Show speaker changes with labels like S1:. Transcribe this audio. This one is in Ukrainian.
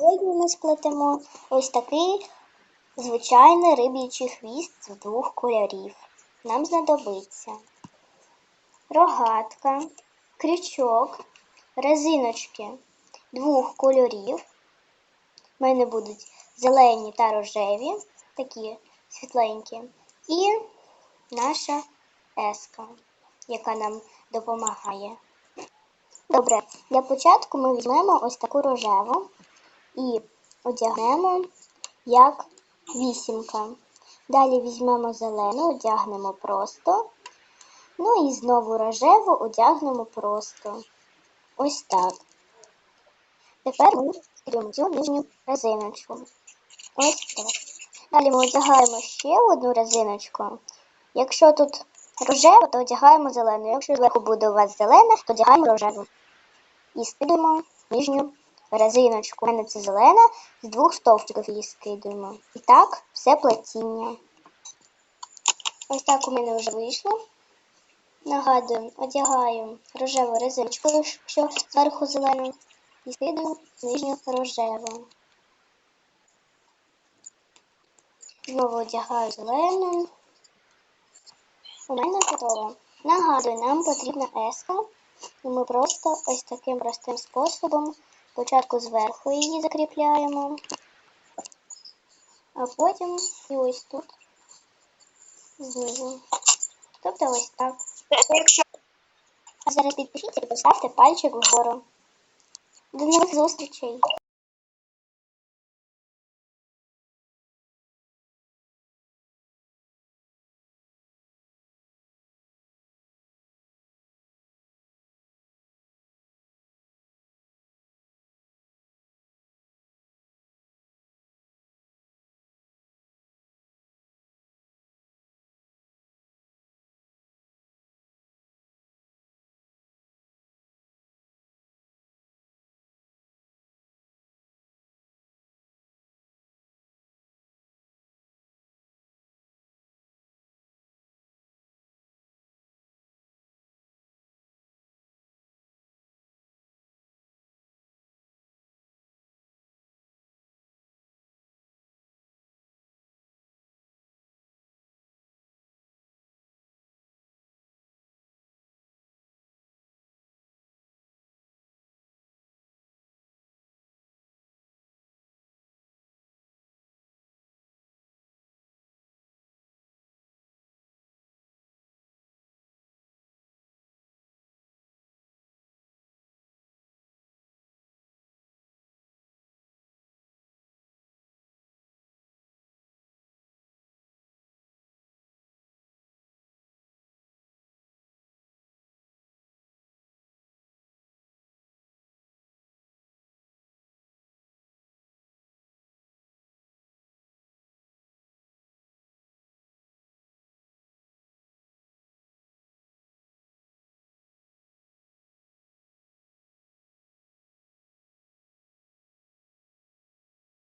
S1: Сьогодні ми сплетемо ось такий звичайний риб'ячий хвіст з двох кольорів. Нам знадобиться рогатка, крючок, резиночки двох кольорів. У мене будуть зелені та рожеві, такі світленькі, і наша еска, яка нам допомагає. Добре, для початку ми візьмемо ось таку рожеву і одягнемо як вісімка. Далі візьмемо зелену, одягнемо просто. Ну і знову рожеву одягнемо просто. Ось так. Тепер ми скріпимо цю нижню резиночку. Ось так. Далі ми одягаємо ще одну резиночку. Якщо тут рожева, то одягаємо зелену. Якщо зверху буде у вас зелена, то одягаємо рожеву. І скидуємо нижню резиночку. У мене це зелена, з двох стовпчиків її скидуємо. І так, все плетіння. Ось так у мене вже вийшло. Нагадую, одягаю рожеву резиночку, якщо зверху зелену, і скидаю нижню рожеву. Знову одягаю зелену. У мене готово. Нагадую, нам потрібна еска. І ми просто ось таким простим способом спочатку зверху її закріпляємо, а потім і ось тут знизу. Тобто ось так. А зараз підпишіться і поставте пальчик вгору. До нових зустрічей!